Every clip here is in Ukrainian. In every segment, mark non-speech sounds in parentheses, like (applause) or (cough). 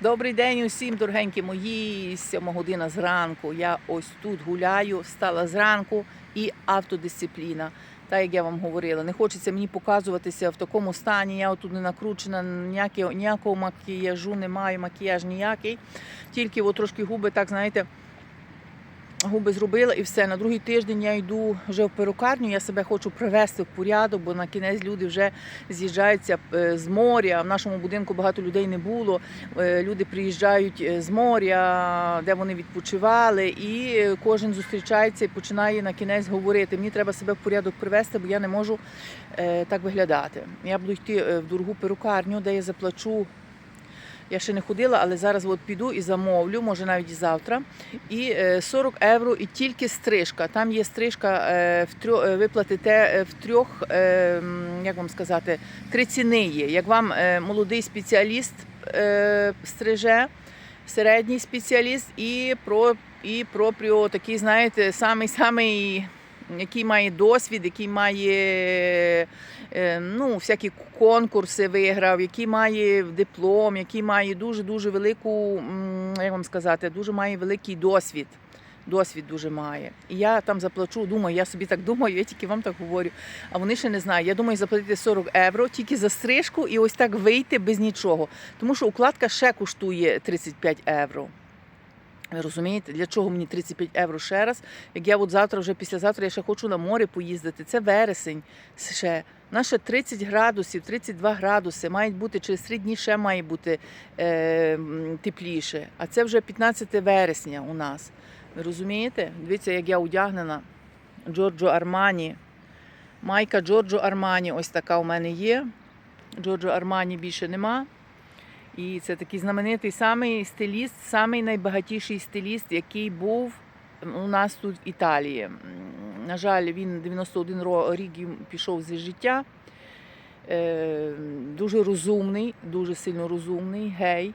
Добрий день усім, дорогенькі мої. Сьома година зранку. Я ось тут гуляю, встала зранку і автодисципліна. Та як я вам говорила, не хочеться мені показуватися в такому стані. Я отут не накручена, ніякого, ніякого макіяжу не маю, макіяж ніякий. Тільки от трошки губи, так знаєте, губи зробила і все. На другий тиждень я йду вже в перукарню. Я себе хочу привести в порядок, бо на кінець люди вже з'їжджаються е, з моря. В нашому будинку багато людей не було. Е, Люди приїжджають е, з моря, де вони відпочивали, і кожен зустрічається і починає на кінець говорити. Мені треба себе в порядок привести, бо я не можу так виглядати. Я буду йти в дорогу перукарню, де я заплачу. Я ще не ходила, але зараз от піду і замовлю, може навіть завтра. І е, 40 євро і тільки стрижка. Там є стрижка е, в трьох, е, ви платите е, в трьох, е, як вам сказати, три ціни є. Як вам е, молодий спеціаліст е, стриже, середній спеціаліст і про і пропріо такий, знаєте, самий самий. Який має досвід, який має е, ну, всякі конкурси виграв, який має диплом, який має дуже дуже велику, як вам сказати, дуже має великий досвід. Досвід дуже має. І я там заплачу, думаю, я собі так думаю, я тільки вам так говорю. А вони ще не знають. Я думаю, заплатити 40 євро тільки за стрижку і ось так вийти без нічого. Тому що укладка ще коштує 35 євро. Ви розумієте, для чого мені 35 євро ще раз? Як я от завтра, вже післязавтра, я ще хочу на море поїздити. Це вересень ще. Ще 30 градусів, 32 градуси. Мають бути через 3 дні ще має бути е, тепліше. А це вже 15 вересня у нас. Ви розумієте? Дивіться, як я одягнена. Джорджо Армані. Майка Джорджо Армані ось така у мене є. Джорджо Армані більше нема. І це такий знаменитий самий стиліст, самий найбагатіший стиліст, який був у нас тут в Італії. На жаль, він 91 ро- рік пішов зі життя. Е, Дуже розумний, дуже сильно розумний, гей.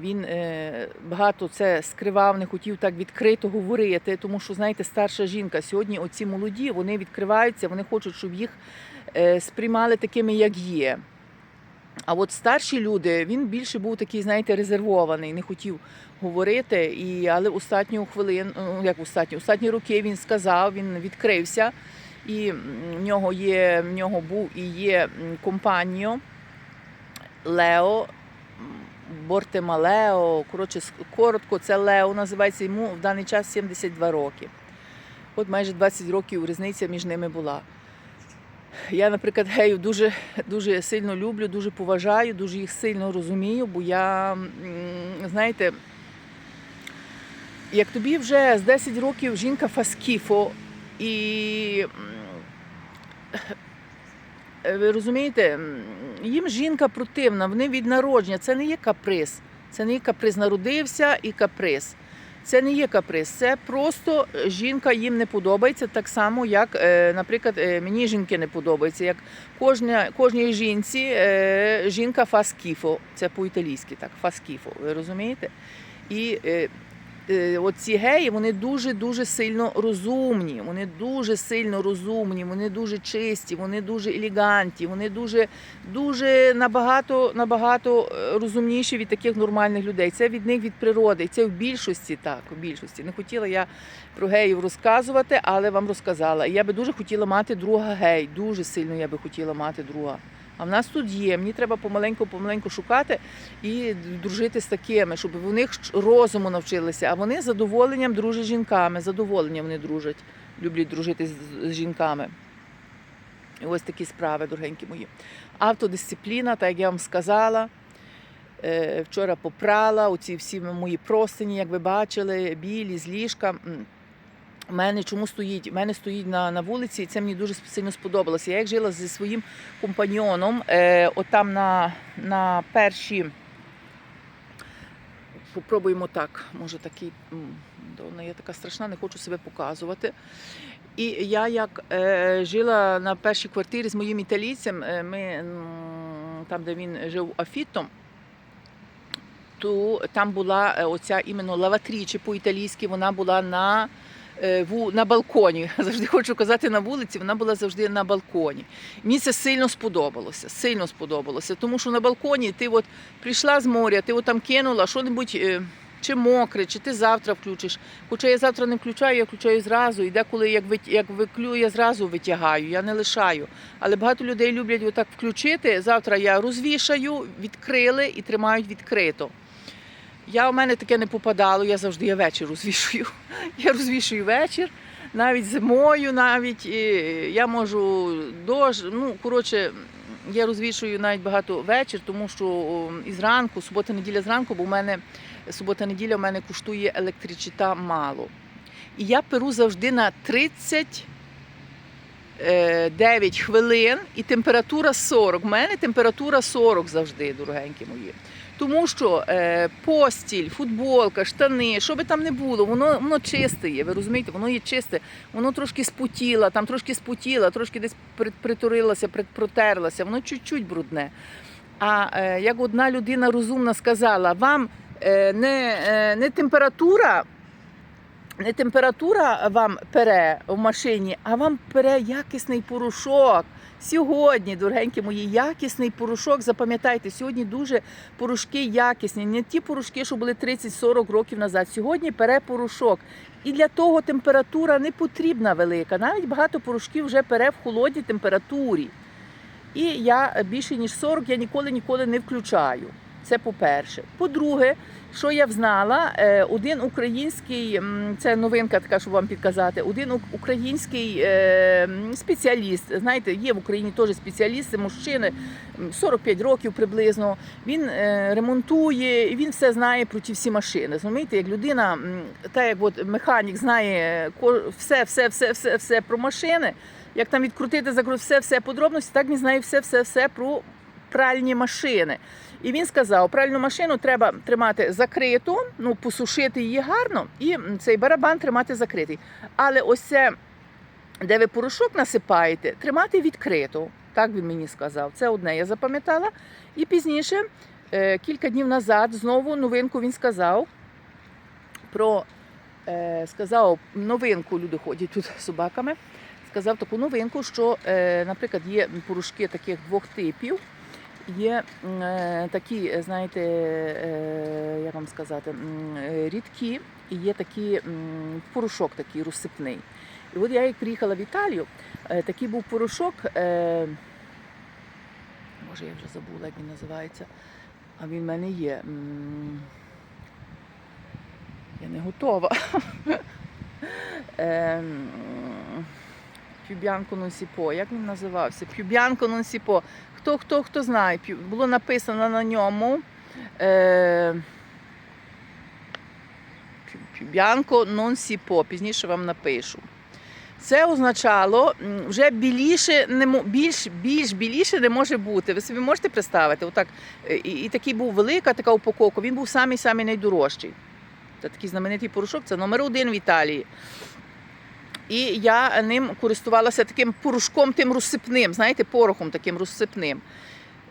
Він е, багато це скривав, не хотів так відкрито говорити, тому що, знаєте, старша жінка сьогодні, оці молоді, вони відкриваються, вони хочуть, щоб їх е, сприймали такими, як є. А от старші люди, він більше був такий, знаєте, резервований, не хотів говорити. І, але останню хвилину, ну як останні, останні роки він сказав, він відкрився. І в нього є, в нього був і є м, компаньо Лео. м, Бортема Лео, коротше, коротко, це Лео називається йому в даний час 72 роки. От майже 20 років різниця між ними була. Я, наприклад, геїв дуже, дуже сильно люблю, дуже поважаю, дуже їх сильно розумію, бо я, знаєте, як тобі вже з 10 років жінка фаскіфо, і ви розумієте, їм жінка противна, вони від народження, це не є каприз. Це не є каприз народився і каприз. Це не є каприз, це просто жінка їм не подобається, так само, як, е, наприклад, е, мені жінки не подобається. Як кожна, кожній жінці е, жінка фаскіфо, це по-італійськи, так, фаскіфо, ви розумієте? І е, е, оці геї, вони дуже-дуже сильно розумні, вони дуже сильно розумні, вони дуже чисті, вони дуже елегантні, вони дуже, дуже набагато, набагато е, розумніші від таких нормальних людей. Це від них від природи. Це в більшості так, в більшості. Не хотіла я про геїв розказувати, але вам розказала. Я би дуже хотіла мати друга гей. Дуже сильно я би хотіла мати друга. А в нас тут є. Мені треба помаленьку-помаленьку шукати і дружити з такими, щоб в них розуму навчилися. А вони з задоволенням дружать з жінками. з Задоволенням вони дружать, люблять дружити з, з жінками. І ось такі справи, дорогенькі мої. Автодисципліна, так як я вам сказала. Е, Вчора попрала оці всі мої простині, як ви бачили, білі з ліжка. У мене чому стоїть? У мене стоїть на, на вулиці, і це мені дуже сильно сподобалося. Я як жила зі своїм компаньйоном, е, отам на, на перші. Попробуємо так. Може такий. Вона є така страшна, не хочу себе показувати. І я як е, жила на першій квартирі з моїм італійцем, е, ми там, де він жив Афітом, то там була е, оця іменно лаватрічі по-італійськи, вона була на на балконі. (laughs) Завжди хочу казати на вулиці, вона була завжди на балконі. Мені це сильно сподобалося. Сильно сподобалося. Тому що на балконі ти от прийшла з моря, ти от там кинула що-небудь. е, Чи мокре, чи ти завтра включиш. Хоча я завтра не включаю, я включаю зразу. І деколи як вит- як виклю, я зразу витягаю, я не лишаю. Але багато людей люблять отак включити. Завтра я розвішаю, відкрили і тримають відкрито. Я у мене таке не попадало, я завжди я вечір розвішую. (laughs) Я розвішую вечір, навіть зимою, навіть і я можу дощ. Ну, коротше, я розвішую навіть багато вечір, тому що о, і зранку, субота-неділя зранку, бо у мене субота-неділя у мене коштує електричита мало. І я перу завжди на 30 е, 9 хвилин і температура 40. У мене температура 40 завжди, дорогенькі мої. Тому що е, постіль, футболка, штани, що би там не було, воно, воно чисте є, ви розумієте, воно є чисте, воно трошки спотіло, там трошки спотіло, трошки десь при- притурилося, протерлося, воно чуть-чуть брудне. А е, як одна людина розумна сказала, вам е, не, е, не температура. Не температура вам пере в машині, а вам пере якісний порошок. Сьогодні, дорогенькі мої, якісний порошок. Запам'ятайте, сьогодні дуже порошки якісні. Не ті порошки, що були 30-40 років назад. Сьогодні пере порошок. І для того температура не потрібна велика. Навіть багато порошків вже пере в холодній температурі. І я більше ніж 40 я ніколи ніколи не включаю. Це по-перше. По-друге, що я взнала, е, один український, це новинка така, щоб вам підказати, один український е, спеціаліст, знаєте, є в Україні теж спеціалісти, мужчини, 45 років приблизно. Він е, ремонтує, і він все знає про ті всі машини. Розумієте, як людина, та як от механік знає все, все, все, все, все про машини, як там відкрутити, закрутити, все, все подробності, так він знає все, все, все про пральні машини. І він сказав, пральну машину треба тримати закриту, ну посушити її гарно, і цей барабан тримати закритий. Але ось це, де ви порошок насипаєте, тримати відкрито. Так він мені сказав. Це одне я запам'ятала. І пізніше, е, кілька днів назад, знову новинку він сказав про е, сказав новинку, люди ходять тут з собаками. Сказав таку новинку, що, е, наприклад, є порошки таких двох типів. Є е, такі, знаєте, е, як вам сказати, е, рідкі, і є такі порошок такий розсипний. І от я як приїхала в Італію, такий був порошок, може я вже забула, як він називається, а він в мене є. Я не готова. (laughs) Ем, Пюб'янко Нонсіпо, як він називався? Пюб'янко Нонсіпо. Хто, хто, хто знає, було написано на ньому. Е, Пю- Пюб'янко Нонсіпо, пізніше вам напишу. Це означало вже біліше не більш, більш біліше не може бути. Ви собі можете представити? Отак, е, і, і такий був велика така упаковка, він був самий самий найдорожчий. Це такий знаменитий порошок, це номер один в Італії. І я ним користувалася таким порошком, тим розсипним, знаєте, порохом таким розсипним.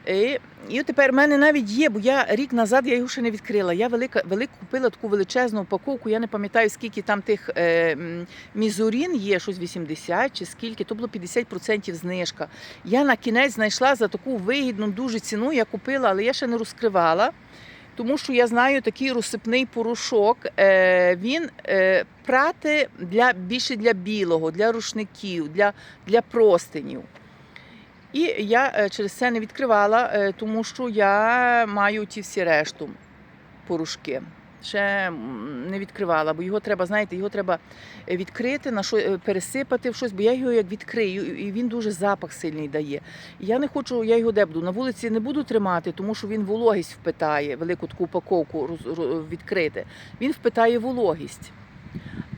І, і тепер в мене навіть є, бо я рік назад я його ще не відкрила. Я велика, велику купила таку величезну упаковку. Я не пам'ятаю, скільки там тих е, мізурін є, щось 80 чи скільки, то було 50% знижка. Я на кінець знайшла за таку вигідну дуже ціну, я купила, але я ще не розкривала. Тому що я знаю такий розсипний порошок. Е, він е, прати для більше для білого, для рушників, для, для простинів. І я е, через це не відкривала, тому що я маю ті всі решту порошки. Ще не відкривала, бо його треба, знаєте, його треба е, відкрити, на що е, пересипати в щось, бо я його як відкрию, і він дуже запах сильний дає. Я не хочу, я його де буду на вулиці не буду тримати, тому що він вологість впитає, велику таку упаковку відкрити. Він впитає вологість.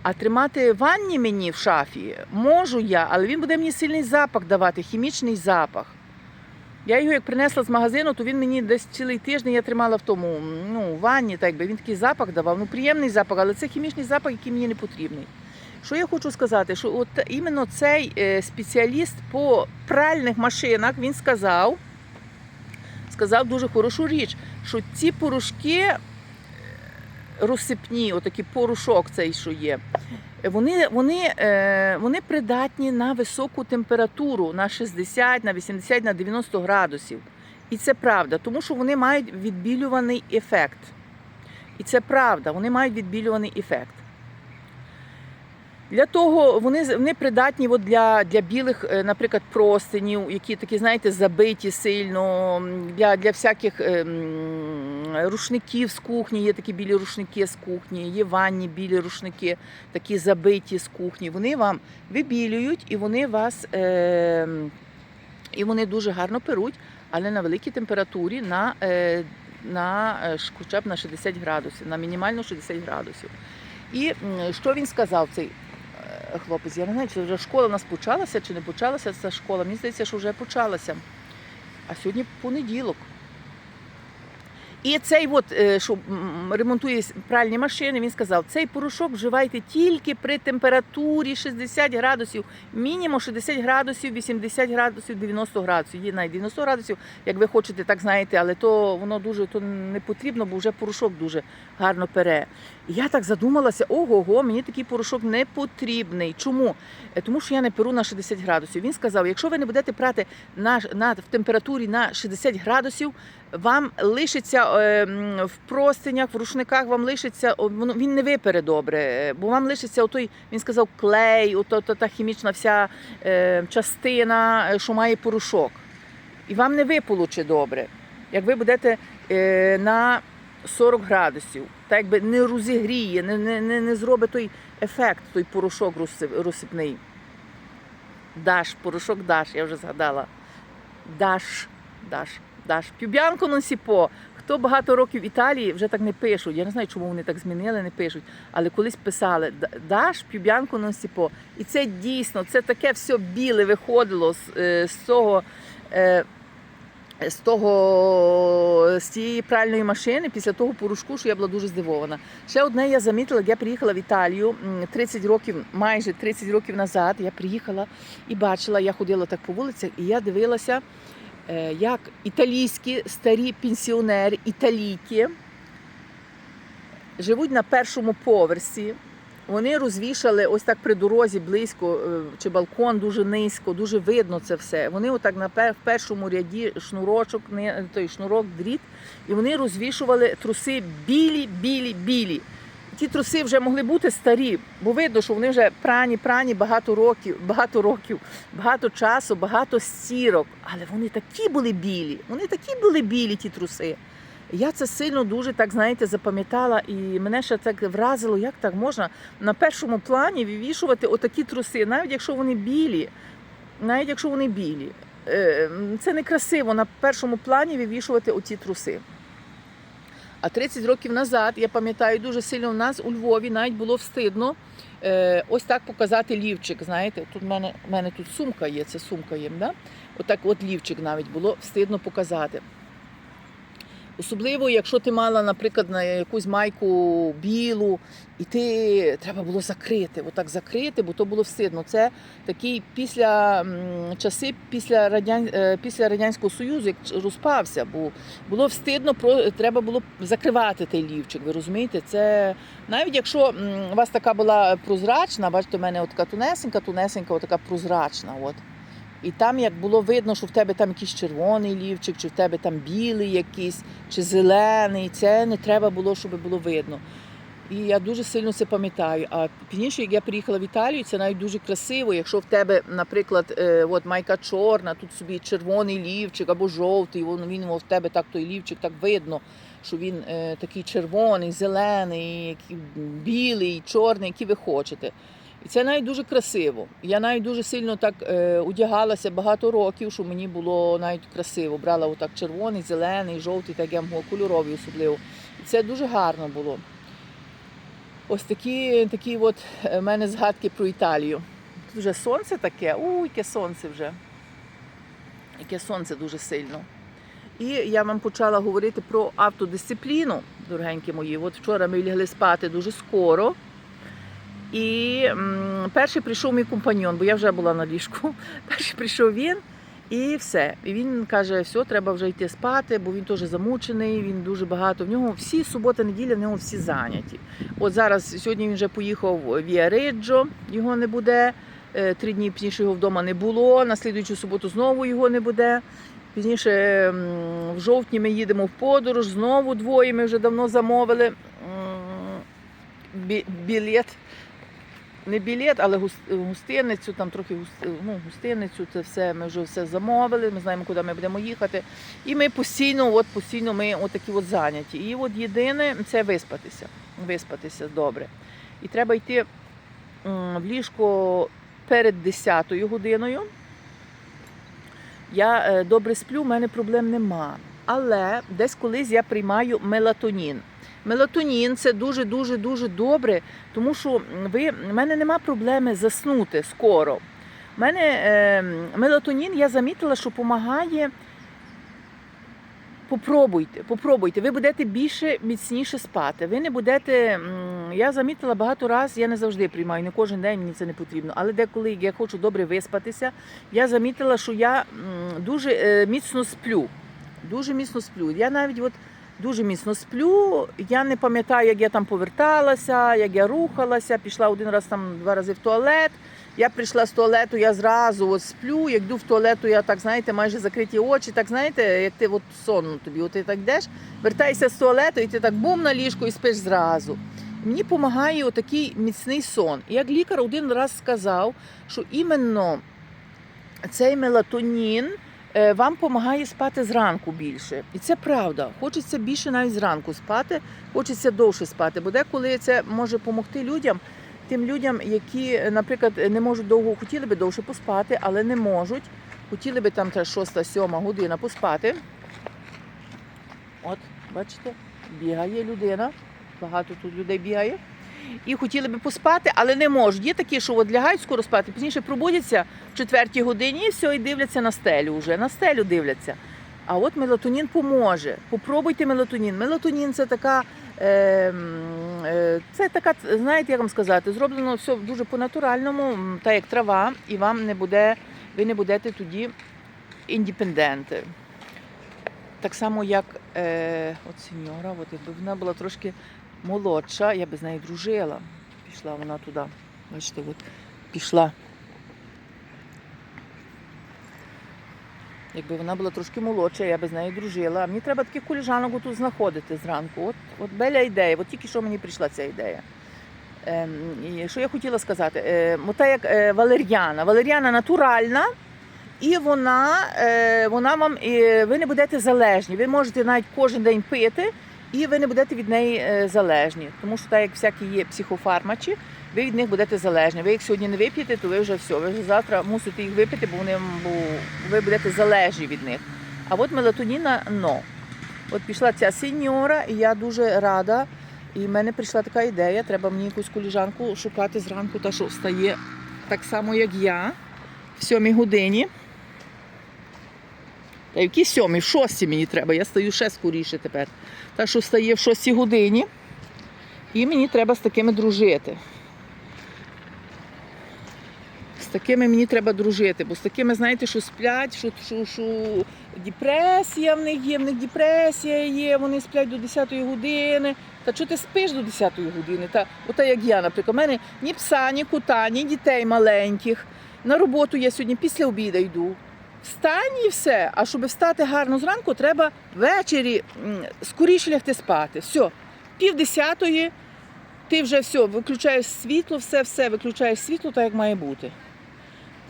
А тримати ванні мені в шафі можу я, але він буде мені сильний запах давати, хімічний запах. Я його як принесла з магазину, то він мені десь цілий тиждень я тримала в тому ну, ванні, так би він такий запах давав. Ну, приємний запах, але це хімічний запах, який мені не потрібний. Що я хочу сказати, що от іменно цей е, спеціаліст по пральних машинах він сказав, сказав дуже хорошу річ, що ці порошки розсипні, отакий порошок цей, що є. Вони, вони, е, вони придатні на високу температуру на 60, на 80, на 90 градусів. І це правда, тому що вони мають відбілюваний ефект. І це правда, вони мають відбілюваний ефект. Для того вони, вони придатні от для, для білих, е, наприклад, простинів, які такі, знаєте, забиті сильно, для, для всяких е, м, рушників з кухні, є такі білі рушники з кухні, є ванні білі рушники, такі забиті з кухні. Вони вам вибілюють і вони вас е, і вони дуже гарно перуть, але на великій температурі на, е, на е, хоча б на 60 градусів, на мінімально 60 градусів. І що він сказав, цей е, хлопець? Я не знаю, чи вже школа у нас почалася, чи не почалася ця школа. Мені здається, що вже почалася. А сьогодні понеділок. І цей, от, е, що ремонтує пральні машини, він сказав, цей порошок вживайте тільки при температурі 60 градусів, мінімум 60 градусів, 80 градусів, 90 градусів. Є навіть 90 градусів, як ви хочете, так знаєте, але то воно дуже то не потрібно, бо вже порошок дуже гарно пере. І я так задумалася, ого-го, мені такий порошок не потрібний. Чому? Е, Тому що я не перу на 60 градусів. Він сказав, якщо ви не будете прати на, на, в температурі на 60 градусів, вам лишиться е, в простинях, в рушниках, вам лишиться, він не випере добре, е, бо вам лишиться отой, він сказав, клей, ото, то, та хімічна вся е, частина, що має порошок. І вам не виполуче добре, як ви будете на 40 градусів, так якби не розігріє, не, не, не, не зробить той ефект, той порошок розсипний. Даш, порошок Даш, я вже згадала. Даш, Даш, Даш. Пюб'янко носіпо. Хто багато років в Італії вже так не пишуть. Я не знаю, чому вони так змінили, не пишуть. Але колись писали Даш, пюб'янко носіпо. І це дійсно, це таке все біле виходило з, е, з цього. е, З того з цієї пральної машини після того порошку, що я була дуже здивована. Ще одне я замітила, як я приїхала в Італію 30 років, майже 30 років назад. Я приїхала і бачила, я ходила так по вулицях, і я дивилася, як італійські старі пенсіонери, італійки живуть на першому поверсі. Вони розвішали ось так при дорозі близько, е, чи балкон дуже низько, дуже видно це все. Вони отак на в першому ряді шнурочок, той шнурок, дріт, і вони розвішували труси білі, білі, білі. Ті труси вже могли бути старі, бо видно, що вони вже прані, прані багато років, багато років, багато часу, багато стірок. Але вони такі були білі. Вони такі були білі, ті труси. Я це сильно дуже так знаєте запам'ятала, і мене ще так вразило, як так можна на першому плані вивішувати отакі труси, навіть якщо вони білі, навіть якщо вони білі. Е, Це некрасиво на першому плані вивішувати оці труси. А 30 років назад, я пам'ятаю, дуже сильно в нас у Львові навіть було встидно е, ось так показати лівчик. Знаєте, тут в мене, в мене тут сумка є, це сумка їм. да? Отак от лівчик навіть було встидно показати. Особливо, якщо ти мала, наприклад, на якусь майку білу, і ти треба було закрити, отак закрити, бо то було встидно. Це такий після часи після радян, е, після радянського союзу, як розпався, бо було встидно, треба було закривати той лівчик. Ви розумієте? Це навіть якщо у вас така була прозрачна, бачите, у мене от така тунесенька, тунесенька, от така прозрачна. От. І там як було видно, що в тебе там якийсь червоний лівчик, чи в тебе там білий якийсь, чи зелений. Це не треба було, щоб було видно. І я дуже сильно це пам'ятаю. А пізніше, як я приїхала в Італію, це навіть дуже красиво. Якщо в тебе, наприклад, е, от майка чорна, тут собі червоний лівчик або жовтий, він, він в тебе так той лівчик так видно, що він е, такий червоний, зелений, білий, чорний, який ви хочете. І це навіть дуже красиво. Я навіть дуже сильно так е, одягалася багато років, що мені було навіть красиво. Брала отак червоний, зелений, жовтий, так я могла, кольоровий особливо. І це дуже гарно було. Ось такі, такі от е, в мене згадки про Італію. Тут вже сонце таке, у, яке сонце вже. Яке сонце дуже сильно. І я вам почала говорити про автодисципліну, дорогенькі мої. От вчора ми лягли спати дуже скоро. І перший прийшов мій компаньон, бо я вже була на ліжку. (laughs) Перший прийшов він, І все. І він каже, все, треба вже йти спати, бо він теж замучений, він дуже багато. В нього всі субота, неділя, в нього всі зайняті. От зараз сьогодні він вже поїхав в Віариджо, його не буде. Е, Три дні пізніше його вдома не було. На слідуючу суботу знову його не буде. Пізніше в жовтні ми їдемо в подорож, знову двоє. Ми вже давно замовили білет. Не білет, але гус- гостиницю, там трохи ну, гостиницю, це все ми вже все замовили. Ми знаємо, куди ми будемо їхати. І ми постійно, от постійно ми отакі от зайняті. І от єдине це виспатися. Виспатися добре. І треба йти в ліжко перед 10 годиною. Я е, добре сплю, в мене проблем нема. Але десь колись я приймаю мелатонін. Мелатонін це дуже дуже дуже добре, тому що ви в мене нема проблеми заснути скоро. У мене е, мелатонін я замітила, що допомагає. Попробуйте, попробуйте. Ви будете більше міцніше спати. Ви не будете. Я замітила багато разів, я не завжди приймаю, не кожен день мені це не потрібно. Але деколи я хочу добре виспатися, я замітила, що я дуже е, міцно сплю. Дуже міцно сплю. Я навіть от дуже міцно сплю. Я не пам'ятаю, як я там поверталася, як я рухалася, пішла один раз там два рази в туалет. Я прийшла з туалету, я зразу от сплю. Як йду в туалету, я так знаєте, майже закриті очі. Так знаєте, як ти от сонно тобі, от ти так йдеш, вертаєшся з туалету, і ти так бум на ліжко і спиш зразу. Мені допомагає отакий міцний сон. Як лікар один раз сказав, що іменно цей мелатонін вам допомагає спати зранку більше. І це правда. Хочеться більше навіть зранку спати, хочеться довше спати. Бо деколи це може допомогти людям, тим людям, які, е, наприклад, не можуть довго хотіли би довше поспати, але не можуть. Хотіли би там та 6-7 година поспати. От, бачите, бігає людина. Багато тут людей бігає. І хотіли би поспати, але не можуть. Є такі, що от лягають скоро спати, пізніше пробудяться в четвертій годині і все, і дивляться на стелю вже. На стелю дивляться. А от мелатонін поможе. Попробуйте мелатонін. Мелатонін це така, е, е, це така, знаєте, як вам сказати, зроблено все дуже по-натуральному, так як трава, і вам не буде, ви не будете тоді індепенденти. Так само, як е, от сеньора, от якби вона була трошки молодша, я би з нею дружила. Пішла вона туди. Бачите, от пішла. Якби вона була трошки молодша, я би з нею дружила. Мені треба таких коліжанок тут знаходити зранку. От, от Беля ідея, от тільки що мені прийшла ця ідея. І що я хотіла сказати? Е, ота як е, валер'яна. Валер'яна натуральна, і вона, е, вона вам, е, ви не будете залежні. Ви можете навіть кожен день пити, і ви не будете від неї е, залежні. Тому що так як всякі є психофармачі, ви від них будете залежні. Ви їх сьогодні не вип'єте, то ви вже все. Ви вже завтра мусите їх випити, бо вони бо ви будете залежні від них. А от мелатоніна но. От пішла ця сеньора, і я дуже рада. І в мене прийшла така ідея, треба мені якусь коліжанку шукати зранку, та що встає так само, як я, в сьомій годині. Та в якій сьомій, в шостій мені треба, я стаю ще скоріше тепер. Та що встає в шостій годині, і мені треба з такими дружити. З такими мені треба дружити, бо з такими, знаєте, що сплять, що, що, що депресія в них є, в них депресія є, вони сплять до 10 години. Та що ти спиш до 10 години? Та, ота як я, наприклад, у мене ні пса, ні кота, ні дітей маленьких. На роботу я сьогодні після обіду йду. Встань і все. А щоб встати гарно зранку, треба ввечері скоріше лягти спати. Все, пів десятої, ти вже все, виключаєш світло, все, все, виключаєш світло, так як має бути.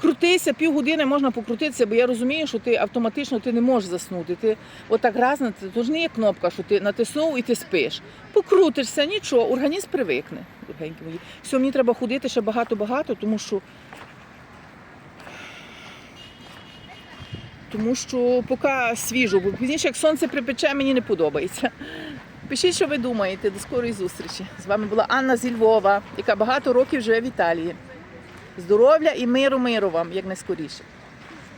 Крутися, півгодини можна покрутитися, бо я розумію, що ти автоматично ти не можеш заснути. Ти отак раз то ж не є кнопка, що ти натиснув і ти спиш. Покрутишся, нічого, організм привикне. Все, мені треба ходити ще багато-багато, тому що. Тому що поки свіжо, бо пізніше, як сонце припече, мені не подобається. Пишіть, що ви думаєте. До скорої зустрічі. З вами була Анна зі Львова, яка багато років живе в Італії. Здоров'я і миру, миру вам, як найскоріше.